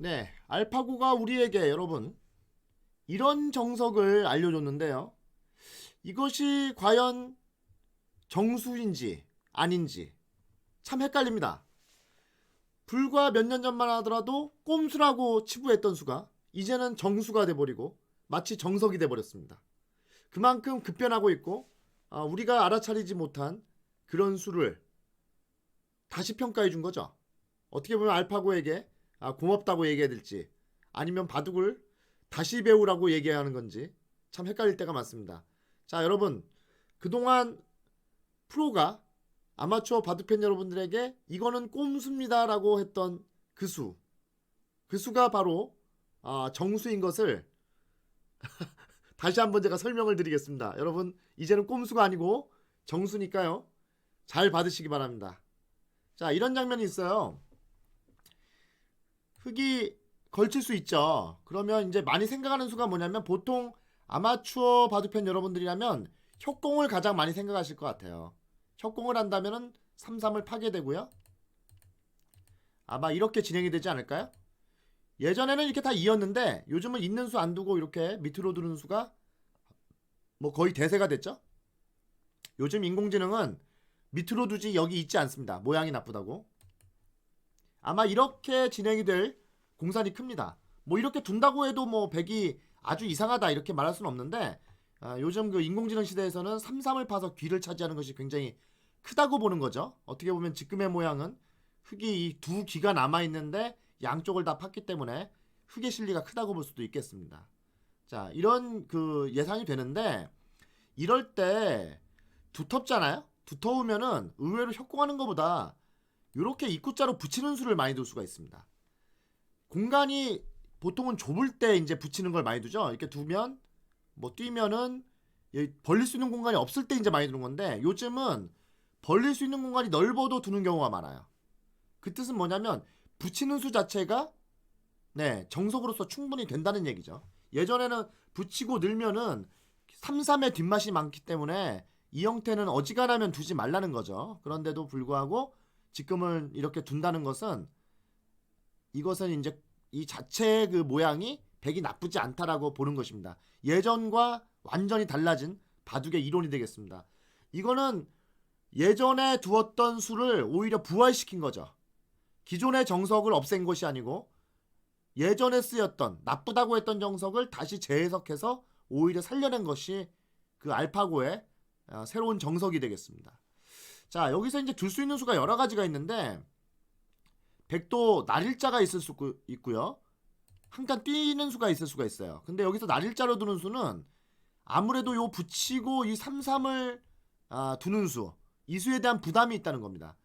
네, 알파고가 우리에게 여러분 이런 정석을 알려줬는데요. 이것이 과연 정수인지 아닌지 참 헷갈립니다. 불과 몇 년 전만 하더라도 꼼수라고 치부했던 수가 이제는 정수가 돼버리고 마치 정석이 돼버렸습니다. 그만큼 급변하고 있고 아, 우리가 알아차리지 못한 그런 수를 다시 평가해 준 거죠. 어떻게 보면 알파고에게 아, 고맙다고 얘기해야 될지 아니면 바둑을 다시 배우라고 얘기하는 건지 참 헷갈릴 때가 많습니다. 자, 여러분 그동안 프로가 아마추어 바둑팬 여러분들에게 이거는 꼼수입니다라고 했던 그 수. 그 수가 바로 아, 정수인 것을 다시 한번 제가 설명을 드리겠습니다. 여러분 이제는 꼼수가 아니고 정수니까요. 잘 받으시기 바랍니다. 자, 이런 장면이 있어요. 흙이 걸칠 수 있죠. 그러면 이제 많이 생각하는 수가 뭐냐면 보통 아마추어 바둑팬 여러분들이라면 협공을 가장 많이 생각하실 것 같아요. 협공을 한다면은 3-3을 파게 되고요. 아마 이렇게 진행이 되지 않을까요? 예전에는 이렇게 다 이었는데 요즘은 있는 수 안 두고 이렇게 밑으로 두는 수가 뭐 거의 대세가 됐죠. 요즘 인공지능은 밑으로 두지 여기 있지 않습니다. 모양이 나쁘다고. 아마 이렇게 진행이 될 공산이 큽니다. 뭐 이렇게 둔다고 해도 뭐 백이 아주 이상하다 이렇게 말할 수는 없는데 아, 요즘 그 인공지능 시대에서는 3-3을 파서 귀를 차지하는 것이 굉장히 크다고 보는 거죠. 어떻게 보면 지금의 모양은 흙이 이 두 귀가 남아 있는데 양쪽을 다 팠기 때문에 흙의 실리가 크다고 볼 수도 있겠습니다. 자, 이런 그 예상이 되는데 이럴 때 두텁잖아요. 두터우면은 의외로 협공하는 것보다 이렇게 입구자로 붙이는 수를 많이 둘 수가 있습니다. 공간이 보통은 좁을 때 이제 붙이는 걸 많이 두죠. 이렇게 두면 뭐 뛰면은 이 벌릴 수 있는 공간이 없을 때 이제 많이 두는 건데 요즘은 벌릴 수 있는 공간이 넓어도 두는 경우가 많아요. 그 뜻은 뭐냐면 붙이는 수 자체가 네, 정석으로서 충분히 된다는 얘기죠. 예전에는 붙이고 늘면은 3, 3의 뒷맛이 많기 때문에 이 형태는 어지간하면 두지 말라는 거죠. 그런데도 불구하고 지금은 이렇게 둔다는 것은 이것은 이제 이 자체의 그 모양이 백이 나쁘지 않다라고 보는 것입니다. 예전과 완전히 달라진 바둑의 이론이 되겠습니다. 이거는 예전에 두었던 수를 오히려 부활시킨 거죠. 기존의 정석을 없앤 것이 아니고 예전에 쓰였던 나쁘다고 했던 정석을 다시 재해석해서 오히려 살려낸 것이 그 알파고의 아, 새로운 정석이 되겠습니다. 자, 여기서 이제 둘수 있는 수가 여러 가지가 있는데 백도 날일자가 있을 수 있고요. 한칸 뛰는 수가 있을 수가 있어요. 근데 여기서 날일자로 두는 수는 아무래도 요 붙이고 이 3, 3을 아, 두는 수, 이 수에 대한 부담이 있다는 겁니다.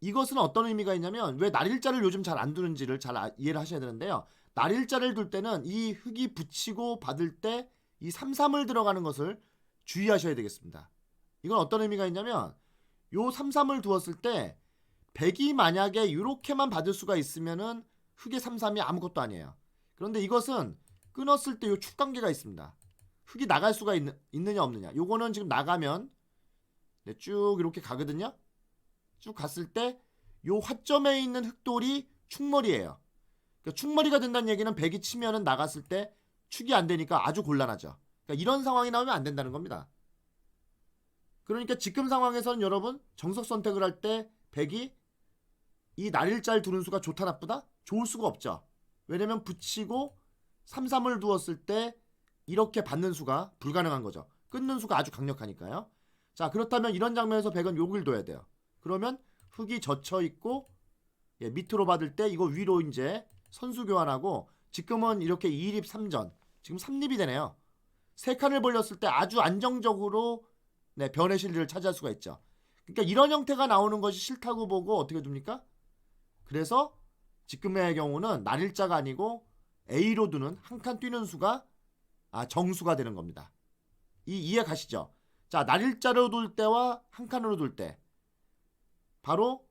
이것은 어떤 의미가 있냐면 왜 날일자를 요즘 잘 안 두는지를 잘 아- 이해를 하셔야 되는데요. 날일자를 둘 때는 이 흙이 붙이고 받을 때 이 3, 3을 들어가는 것을 주의하셔야 되겠습니다. 이건 어떤 의미가 있냐면 요 3, 3을 두었을 때 백이 만약에 이렇게만 받을 수가 있으면은 흙의 3, 3이 아무것도 아니에요. 그런데 이것은 끊었을 때 요 축관계가 있습니다. 흙이 나갈 수가 있느, 있느냐 없느냐. 요거는 지금 나가면 네, 쭉 이렇게 가거든요. 쭉 갔을 때 요 화점에 있는 흙돌이 축머리예요. 그러니까 축머리가 된다는 얘기는 백이 치면은 나갔을 때 축이 안 되니까 아주 곤란하죠. 그러니까 이런 상황이 나오면 안 된다는 겁니다. 그러니까 지금 상황에서는 여러분 정석 선택을 할때 백이 이 날일자를 두는 수가 좋다 나쁘다? 좋을 수가 없죠. 왜냐면 붙이고 3, 3을 두었을 때 이렇게 받는 수가 불가능한 거죠. 끊는 수가 아주 강력하니까요. 자 그렇다면 이런 장면에서 백은 욕을 둬야 돼요. 그러면 흙이 젖혀 있고 예, 밑으로 받을 때 이거 위로 이제 선수 교환하고 지금은 이렇게 2립 3전 지금 3립이 되네요. 세 칸을 벌렸을 때 아주 안정적으로 네, 변의 실리를 차지할 수가 있죠. 그러니까 이런 형태가 나오는 것이 싫다고 보고 어떻게 둡니까? 그래서 지금의 경우는 날일자가 아니고 A로 두는 한 칸 뛰는 수가 아, 정수가 되는 겁니다. 이 이해 가시죠? 자, 날일자로 둘 때와 한 칸으로 둘 때 바로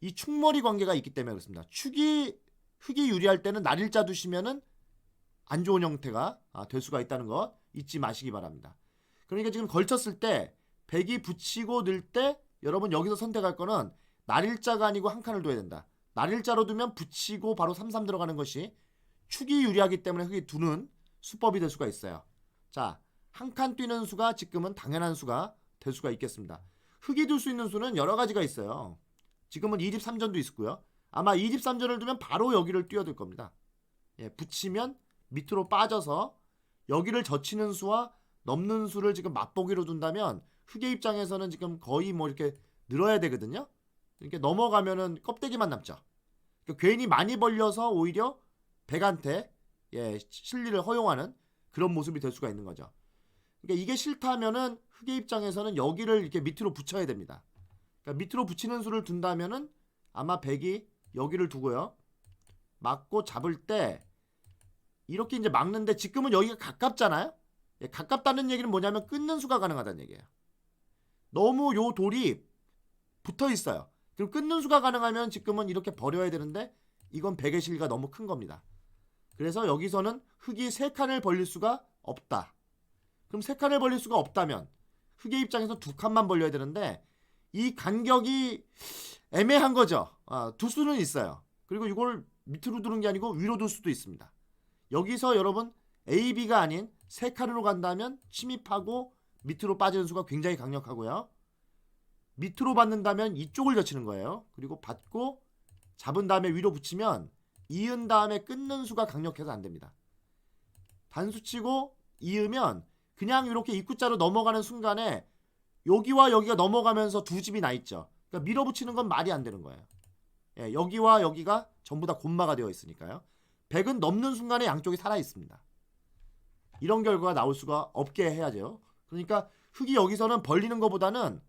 이 축머리 관계가 있기 때문에 그렇습니다. 축이 흙이 유리할 때는 날일자 두시면은 안 좋은 형태가 아, 될 수가 있다는 것 잊지 마시기 바랍니다. 그러니까 지금 걸쳤을 때 백이 붙이고 늘 때 여러분 여기서 선택할 거는 날일자가 아니고 한 칸을 둬야 된다. 날일자로 두면 붙이고 바로 33 들어가는 것이 축이 유리하기 때문에 흙이 두는 수법이 될 수가 있어요. 자, 한 칸 뛰는 수가 지금은 당연한 수가 될 수가 있겠습니다. 흙이 둘 수 있는 수는 여러 가지가 있어요. 지금은 2집 3전도 있고요. 아마 2집 3전을 두면 바로 여기를 뛰어들 겁니다. 예, 붙이면 밑으로 빠져서 여기를 젖히는 수와 넘는 수를 지금 맛보기로 둔다면 흙의 입장에서는 지금 거의 뭐 이렇게 늘어야 되거든요. 이렇게 넘어가면은 껍데기만 남죠. 그러니까 괜히 많이 벌려서 오히려 백한테 예, 실리를 허용하는 그런 모습이 될 수가 있는 거죠. 그러니까 이게 싫다면은 흙의 입장에서는 여기를 이렇게 밑으로 붙여야 됩니다. 그러니까 밑으로 붙이는 수를 둔다면은 아마 백이 여기를 두고요. 막고 잡을 때 이렇게 이제 막는데 지금은 여기가 가깝잖아요. 예, 가깝다는 얘기는 뭐냐면 끊는 수가 가능하다는 얘기예요. 너무 요 돌이 붙어 있어요. 그럼 끊는 수가 가능하면 지금은 이렇게 버려야 되는데 이건 백의 실리가 너무 큰 겁니다. 그래서 여기서는 흙이 세 칸을 벌릴 수가 없다. 그럼 세 칸을 벌릴 수가 없다면 흙의 입장에서 두 칸만 벌려야 되는데 이 간격이 애매한 거죠. 아, 두 수는 있어요. 그리고 이걸 밑으로 두는 게 아니고 위로 둘 수도 있습니다. 여기서 여러분 A, B가 아닌 세 칸으로 간다면 침입하고 밑으로 빠지는 수가 굉장히 강력하고요. 밑으로 받는다면 이쪽을 젖히는 거예요. 그리고 받고 잡은 다음에 위로 붙이면 이은 다음에 끊는 수가 강력해서 안 됩니다. 단수치고 이으면 그냥 이렇게 입구자로 넘어가는 순간에 여기와 여기가 넘어가면서 두 집이 나 있죠. 그러니까 밀어붙이는 건 말이 안 되는 거예요. 예, 여기와 여기가 전부 다 곤마가 되어 있으니까요. 100은 넘는 순간에 양쪽이 살아 있습니다. 이런 결과가 나올 수가 없게 해야죠. 그러니까 흙이 여기서는 벌리는 것보다는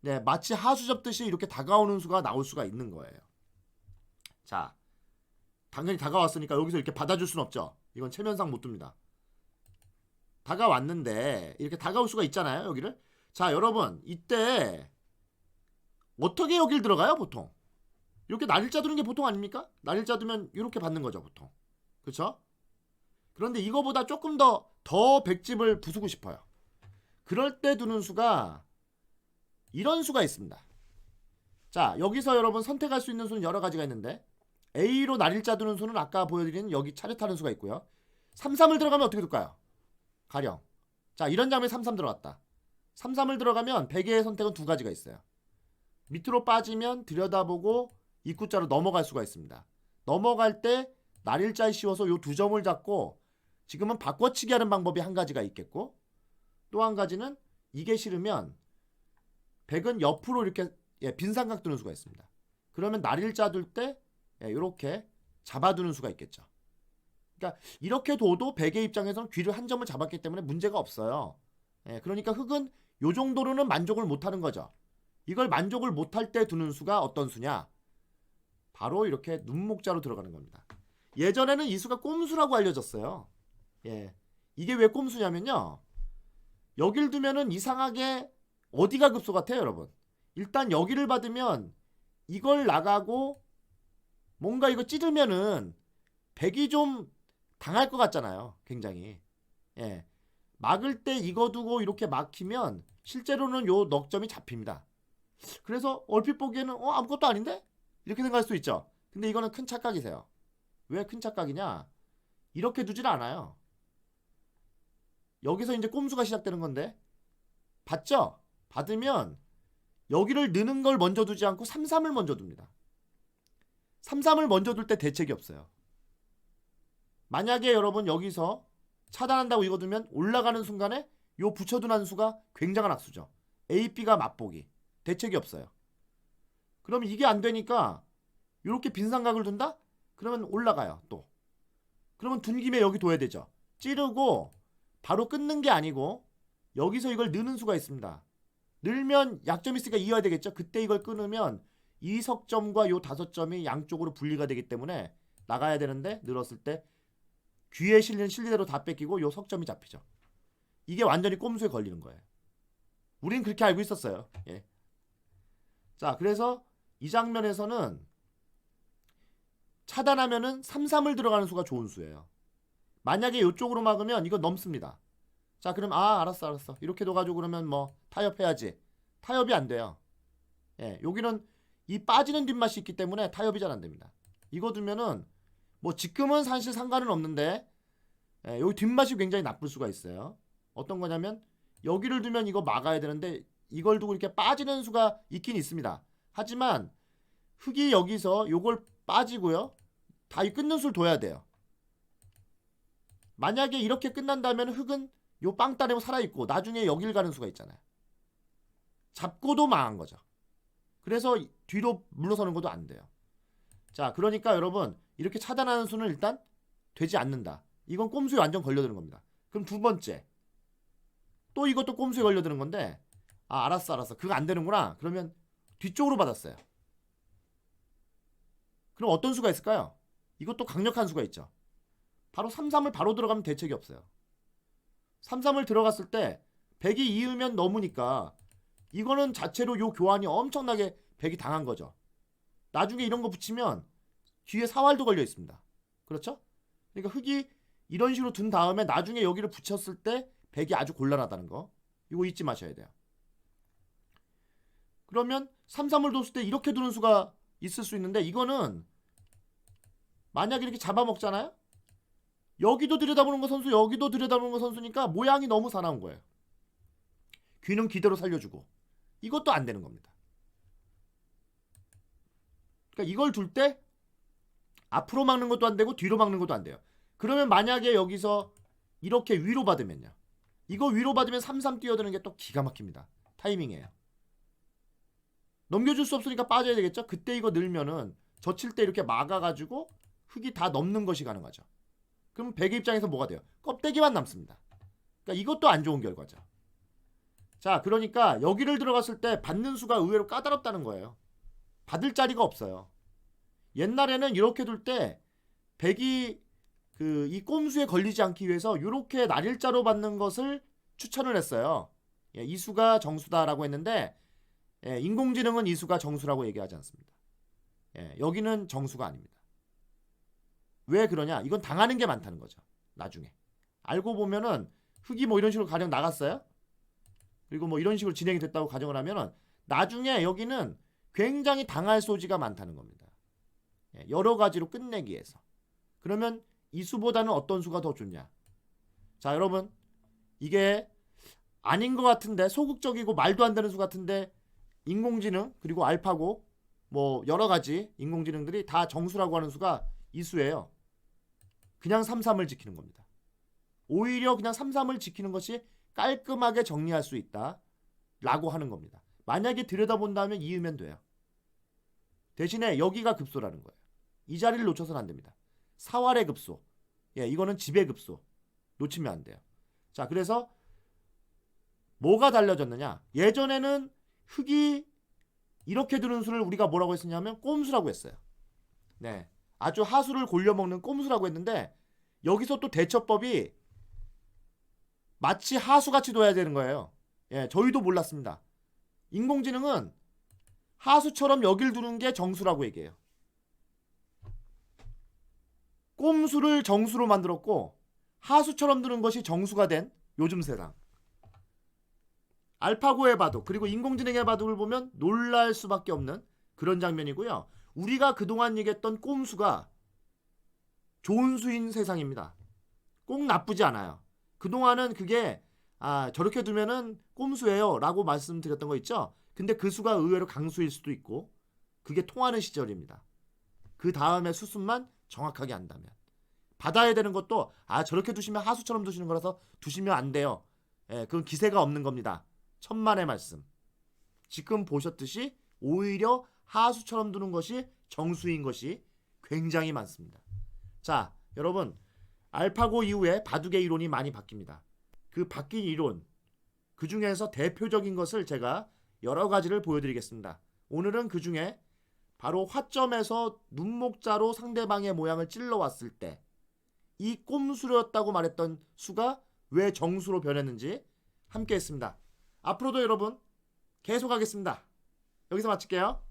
네, 마치 하수 접듯이 이렇게 다가오는 수가 나올 수가 있는 거예요. 자, 당연히 다가왔으니까 여기서 이렇게 받아줄 수는 없죠. 이건 체면상 못 둡니다. 다가왔는데 이렇게 다가올 수가 있잖아요. 여기를. 자, 여러분 이때 어떻게 여길 들어가요, 보통? 이렇게 날일자 두는 게 보통 아닙니까? 날일자 두면 이렇게 받는 거죠, 보통. 그렇죠? 그런데 이거보다 조금 더 더 백집을 부수고 싶어요. 그럴 때 두는 수가 이런 수가 있습니다. 자, 여기서 여러분 선택할 수 있는 수는 여러 가지가 있는데 A로 날일자 두는 수는 아까 보여드린 여기 차례타는 수가 있고요. 33을 들어가면 어떻게 둘까요? 가령. 자, 이런 장면에 33 들어갔다. 33을 들어가면 베개의 선택은 두 가지가 있어요. 밑으로 빠지면 들여다보고 입구자로 넘어갈 수가 있습니다. 넘어갈 때 날일자에 씌워서 요 두 점을 잡고 지금은 바꿔치기 하는 방법이 한 가지가 있겠고 또 한 가지는 이게 싫으면 백은 옆으로 이렇게 예, 빈삼각 두는 수가 있습니다. 그러면 날일자 둘때 예, 이렇게 잡아두는 수가 있겠죠. 그러니까 이렇게 둬도 백의 입장에서는 귀를 한 점을 잡았기 때문에 문제가 없어요. 예, 그러니까 흙은 요 정도로는 만족을 못하는 거죠. 이걸 만족을 못할 때 두는 수가 어떤 수냐? 바로 이렇게 눈목자로 들어가는 겁니다. 예전에는 이 수가 꼼수라고 알려졌어요. 예. 이게 왜 꼼수냐면요. 여길 두면은 이상하게 어디가 급소 같아요, 여러분? 일단 여기를 받으면 이걸 나가고 뭔가 이거 찌르면은 백이 좀 당할 것 같잖아요. 굉장히. 예. 막을 때 이거 두고 이렇게 막히면 실제로는 요 넉점이 잡힙니다. 그래서 얼핏 보기에는 어 아무것도 아닌데 이렇게 생각할 수 있죠. 근데 이거는 큰 착각이세요. 왜 큰 착각이냐? 이렇게 두질 않아요. 여기서 이제 꼼수가 시작되는 건데 받죠? 받으면 여기를 느는 걸 먼저 두지 않고 3, 3을 먼저 둡니다. 3, 3을 먼저 둘 때 대책이 없어요. 만약에 여러분 여기서 차단한다고 이거 두면 올라가는 순간에 요 붙여둔 한 수가 굉장한 악수죠. A, B가 맛보기. 대책이 없어요. 그럼 이게 안 되니까 이렇게 빈삼각을 둔다? 그러면 올라가요. 또. 그러면 둔 김에 여기 둬야 되죠. 찌르고 바로 끊는 게 아니고 여기서 이걸 느는 수가 있습니다. 늘면 약점이 있으니까 이어야 되겠죠. 그때 이걸 끊으면 이 석점과 요 다섯 점이 양쪽으로 분리가 되기 때문에 나가야 되는데 늘었을 때 귀에 실리는 실리대로 다 뺏기고 요 석점이 잡히죠. 이게 완전히 꼼수에 걸리는 거예요. 우린 그렇게 알고 있었어요. 예. 자, 그래서 이 장면에서는 차단하면은 3, 3을 들어가는 수가 좋은 수예요. 만약에 이쪽으로 막으면 이거 넘습니다. 자, 그럼 아, 알았어, 알았어. 이렇게 둬가지고 그러면 뭐 타협해야지. 타협이 안 돼요. 예, 여기는 이 빠지는 뒷맛이 있기 때문에 타협이 잘 안 됩니다. 이거 두면은 뭐 지금은 사실 상관은 없는데 예, 여기 뒷맛이 굉장히 나쁠 수가 있어요. 어떤 거냐면 여기를 두면 이거 막아야 되는데 이걸 두고 이렇게 빠지는 수가 있긴 있습니다. 하지만 흙이 여기서 요걸 빠지고요. 다이 끊는 수를 둬야 돼요. 만약에 이렇게 끝난다면 흙은 요 빵 따내고 살아있고 나중에 여길 가는 수가 있잖아요. 잡고도 망한 거죠. 그래서 이- 뒤로 물러서는 것도 안 돼요. 자, 그러니까 여러분 이렇게 차단하는 수는 일단 되지 않는다. 이건 꼼수에 완전 걸려드는 겁니다. 그럼 두 번째 또 이것도 꼼수에 걸려드는 건데 아 알았어 알았어 그거 안 되는구나. 그러면 뒤쪽으로 받았어요. 그럼 어떤 수가 있을까요? 이것도 강력한 수가 있죠. 바로 3, 3을 바로 들어가면 대책이 없어요. 3, 3을 들어갔을 때 100이 이으면 넘으니까 이거는 자체로 요 교환이 엄청나게 100이 당한 거죠. 나중에 이런 거 붙이면 뒤에 사활도 걸려 있습니다. 그렇죠? 그러니까 흙이 이런 식으로 둔 다음에 나중에 여기를 붙였을 때 100이 아주 곤란하다는 거. 이거 잊지 마셔야 돼요. 그러면 3, 3을 뒀을 때 이렇게 두는 수가 있을 수 있는데 이거는 만약에 이렇게 잡아먹잖아요? 여기도 들여다보는 거 선수, 여기도 들여다보는 거 선수니까 모양이 너무 사나운 거예요. 귀는 귀대로 살려주고 이것도 안 되는 겁니다. 그러니까 이걸 둘 때 앞으로 막는 것도 안 되고 뒤로 막는 것도 안 돼요. 그러면 만약에 여기서 이렇게 위로 받으면요. 이거 위로 받으면 3-3 뛰어드는 게 또 기가 막힙니다. 타이밍이에요. 넘겨줄 수 없으니까 빠져야 되겠죠? 그때 이거 늘면은 젖힐 때 이렇게 막아가지고 흙이 다 넘는 것이 가능하죠. 그럼 백의 입장에서 뭐가 돼요? 껍데기만 남습니다. 그러니까 이것도 안 좋은 결과죠. 자, 그러니까 여기를 들어갔을 때 받는 수가 의외로 까다롭다는 거예요. 받을 자리가 없어요. 옛날에는 이렇게 둘 때 백이 그 이 꼼수에 걸리지 않기 위해서 이렇게 날일자로 받는 것을 추천을 했어요. 예, 이 수가 정수다라고 했는데 예, 인공지능은 이 수가 정수라고 얘기하지 않습니다. 예, 여기는 정수가 아닙니다. 왜 그러냐? 이건 당하는 게 많다는 거죠. 나중에 알고 보면은 흙이 뭐 이런 식으로 가령 나갔어요. 그리고 뭐 이런 식으로 진행이 됐다고 가정을 하면은 나중에 여기는 굉장히 당할 소지가 많다는 겁니다. 예, 여러 가지로 끝내기 위해서. 그러면 이 수보다는 어떤 수가 더 좋냐? 자, 여러분. 이게 아닌 것 같은데 소극적이고 말도 안 되는 수 같은데 인공지능 그리고 알파고 뭐 여러 가지 인공지능들이 다 정수라고 하는 수가 이 수예요. 그냥 33을 지키는 겁니다. 오히려 그냥 33을 지키는 것이 깔끔하게 정리할 수 있다. 라고 하는 겁니다. 만약에 들여다본다면 이으면 돼요. 대신에 여기가 급소라는 거예요. 이 자리를 놓쳐서는 안 됩니다. 사활의 급소. 예, 이거는 지배 급소. 놓치면 안 돼요. 자, 그래서 뭐가 달라졌느냐? 예전에는 흙이 이렇게 드는 수를 우리가 뭐라고 했었냐면 꼼수라고 했어요. 네. 아주 하수를 골려 먹는 꼼수라고 했는데 여기서 또 대처법이 마치 하수같이 둬야 되는 거예요. 예, 저희도 몰랐습니다. 인공지능은 하수처럼 여길 두는 게 정수라고 얘기해요. 꼼수를 정수로 만들었고 하수처럼 두는 것이 정수가 된 요즘 세상. 알파고의 바둑 그리고 인공지능의 바둑을 보면 놀랄 수밖에 없는 그런 장면이고요. 우리가 그동안 얘기했던 꼼수가 좋은 수인 세상입니다. 꼭 나쁘지 않아요. 그동안은 그게 아 저렇게 두면은 꼼수예요 라고 말씀드렸던 거 있죠. 근데 그 수가 의외로 강수일 수도 있고 그게 통하는 시절입니다. 그 다음에 수순만 정확하게 안다면 받아야 되는 것도 아 저렇게 두시면 하수처럼 두시는 거라서 두시면 안 돼요. 예, 그건 기세가 없는 겁니다. 천만의 말씀. 지금 보셨듯이 오히려 하수처럼 두는 것이 정수인 것이 굉장히 많습니다. 자, 여러분 알파고 이후에 바둑의 이론이 많이 바뀝니다. 그 바뀐 이론 그 중에서 대표적인 것을 제가 여러 가지를 보여드리겠습니다. 오늘은 그 중에 바로 화점에서 눈목자로 상대방의 모양을 찔러왔을 때 이 꼼수였다고 말했던 수가 왜 정수로 변했는지 함께 했습니다. 앞으로도 여러분 계속 하겠습니다. 여기서 마칠게요.